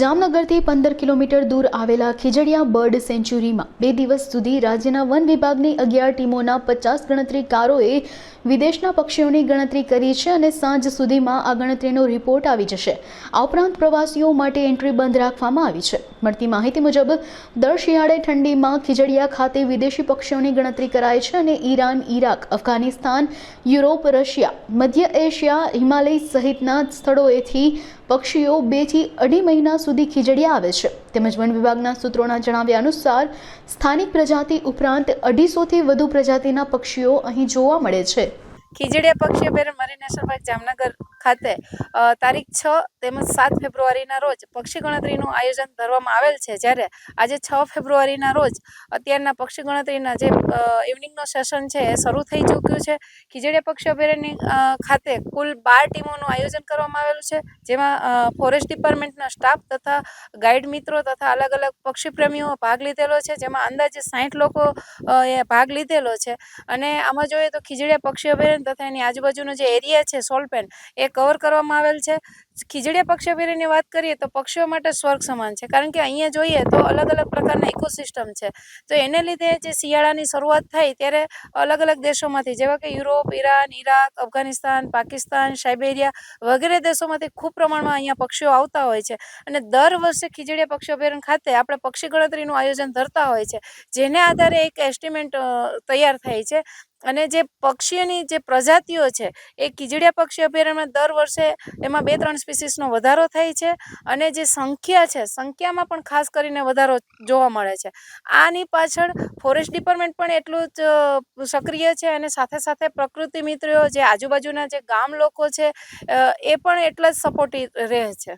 જામનગરથી પંદર કિલોમીટર દૂર આવેલા ખીજડીયા બર્ડ સેન્ચ્યુરીમાં બે દિવસ સુધી રાજ્યના વન વિભાગની અગિયાર ટીમોના પચાસ ગણતરીકારોએ વિદેશના પક્ષીઓની ગણતરી કરી છે અને સાંજ સુધીમાં આ ગણતરીનો રિપોર્ટ આવી જશે. આ ઉપરાંત પ્રવાસીઓ માટે એન્ટ્રી બંધ રાખવામાં આવી છે. મળતી માહિતી મુજબ, દર શિયાળે ઠંડીમાં ખીજડીયા ખાતે વિદેશી પક્ષીઓની ગણતરી કરાય છે અને Iran, Iraq, Afghanistan, Europe, Russia, મધ્ય એશિયા, હિમાલય સહિતના સ્થળોએથી પક્ષીઓ બેથી અઢી મહિના સુધી ખીજડીયા આવે છે. તેમજ વન વિભાગના સૂત્રોના જણાવ્યા અનુસાર સ્થાનિક પ્રજાતિ ઉપરાંત અઢીસોથી વધુ પ્રજાતિના પક્ષીઓ અહીં જોવા મળે છે. ખીજડીયા પક્ષી અભયારણ્ય મરીન નેશનલ જામનગર ખાતે તારીખ છ તેમજ સાત ફેબ્રુઆરીના રોજ પક્ષી ગણતરીનું આયોજન ધરવામાં આવેલ છે. જ્યારે આજે છ ફેબ્રુઆરીના રોજ અત્યારના પક્ષી ગણતરીના જે ઇવનિંગનો સેશન છે એ શરૂ થઈ ચૂક્યું છે. ખીજડીયા પક્ષી અભયારણ્ય ખાતે કુલ બાર ટીમોનું આયોજન કરવામાં આવેલું છે. જેમાં ફોરેસ્ટ ડિપાર્ટમેન્ટના સ્ટાફ તથા ગાઈડ મિત્રો તથા અલગ અલગ પક્ષી પ્રેમીઓ ભાગ લીધેલો છે. જેમાં અંદાજે સાઠ લોકો એ ભાગ લીધેલો છે. અને આમાં જોઈએ તો ખીજડીયા પક્ષી અભયારણ્ય તથા એની આજુબાજુનો જે એરિયા છે સોલપેન, એ કવર કરવામાં આવેલ છે. ખીજડીયા પક્ષી વાત કરીએ તો પક્ષીઓ માટે સ્વર્ગ સમાન છે. કારણ કે અહીંયા જોઈએ તો અલગ અલગ પ્રકારના ઇકોસિસ્ટમ છે. તો એને લીધે જે શિયાળાની શરૂઆત થાય ત્યારે અલગ અલગ દેશોમાંથી જેવા કે Europe, Iran, Iraq, Afghanistan, Pakistan, Siberia વગેરે દેશોમાંથી ખૂબ પ્રમાણમાં અહીંયા પક્ષીઓ આવતા હોય છે. અને દર વર્ષે ખીજડીયા પક્ષી અભયારણ્ય ખાતે આપણે પક્ષી ગણતરીનું આયોજન ધરતા હોય છે. જેને આધારે એક એસ્ટિમેટ તૈયાર થાય છે. અને જે પક્ષીઓની જે પ્રજાતિઓ છે, એ કીજડિયા પક્ષી અભયારણ્યમાં દર વર્ષે એમાં બે ત્રણ સ્પીસીસનો વધારો થાય છે અને જે સંખ્યા છે, સંખ્યામાં પણ ખાસ કરીને વધારો જોવા મળે છે. આની પાછળ ફોરેસ્ટ ડિપાર્ટમેન્ટ પણ એટલું જ સક્રિય છે અને સાથે સાથે પ્રકૃતિ મિત્રો જે આજુબાજુના જે ગામ લોકો છે એ પણ એટલા જ સપોર્ટિવ રહે છે.